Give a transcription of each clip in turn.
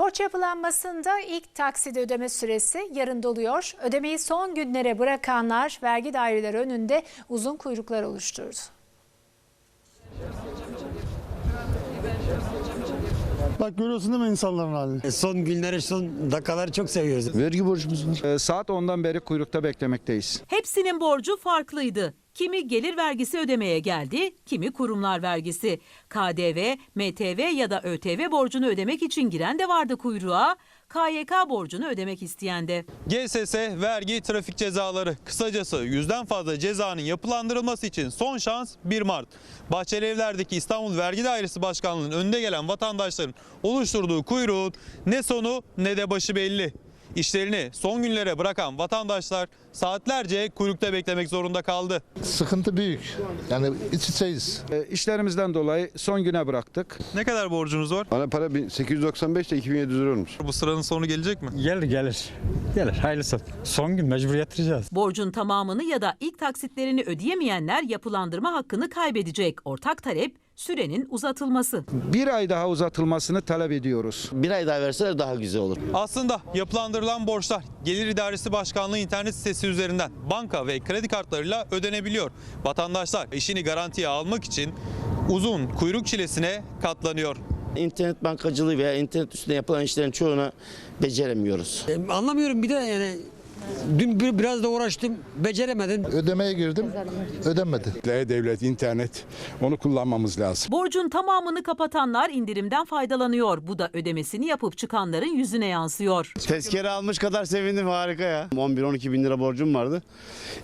Borç yapılanmasında ilk taksit ödeme süresi yarın doluyor. Ödemeyi son günlere bırakanlar vergi daireleri önünde uzun kuyruklar oluşturdu. Bak görüyorsun değil mi insanların halini? Son günleri, son dakikaları çok seviyoruz. Vergi borcumuz var. Ee, Saat 10'dan beri kuyrukta beklemekteyiz. Hepsinin borcu farklıydı. Kimi gelir vergisi ödemeye geldi, kimi kurumlar vergisi. KDV, MTV ya da ÖTV borcunu ödemek için giren de vardı kuyruğa. KYK borcunu ödemek isteyen de. GSS, vergi, trafik cezaları. Kısacası yüzden fazla cezanın yapılandırılması için son şans 1 Mart. Bahçeli Evler'deki İstanbul Vergi Dairesi Başkanlığı'nın önde gelen vatandaşların oluşturduğu kuyruğun ne sonu ne de başı belli. İşlerini son günlere bırakan vatandaşlar saatlerce kuyrukta beklemek zorunda kaldı. Sıkıntı büyük. Yani iç içeyiz. Ee, İşlerimizden dolayı son güne bıraktık. Ne kadar borcunuz var? Ana para 895 ile 2700 lira olmuş. Bu sıranın sonu gelecek mi? Gelir gelir. Gelir hayırlısı. Son gün mecbur yatıracağız. Borcun tamamını ya da ilk taksitlerini ödeyemeyenler yapılandırma hakkını kaybedecek. Ortak talep sürenin uzatılması. Bir ay daha uzatılmasını talep ediyoruz. Bir ay daha verseler daha güzel olur. Aslında yapılandırılan borçlar Gelir İdaresi Başkanlığı internet sitesi üzerinden banka ve kredi kartlarıyla ödenebiliyor. Vatandaşlar işini garantiye almak için uzun kuyruk çilesine katlanıyor. İnternet bankacılığı veya internet üstünde yapılan işlerin çoğunu beceremiyoruz. E, Anlamıyorum bir de yani dün bir- biraz da uğraştım beceremedim. Ödemeye girdim. Ödenmedi. devlet, internet onu kullanmamız lazım. Borcun tamamını kapatanlar indirimden faydalanıyor. Bu da ödemesini yapıp çıkanların yüzüne yansıyor. Tezkere almış kadar sevindim harika ya. 11-12 bin lira borcum vardı.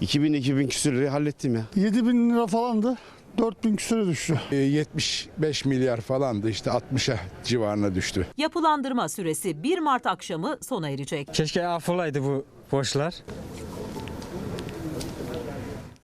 2000-2000 küsür lirayı hallettim ya. 7 bin lira falandı. 4 bin küsüre düştü. Ee, 75 milyar falandı işte 60'a civarına düştü. Yapılandırma süresi 1 Mart akşamı sona erecek. Keşke af olaydı bu borçlar.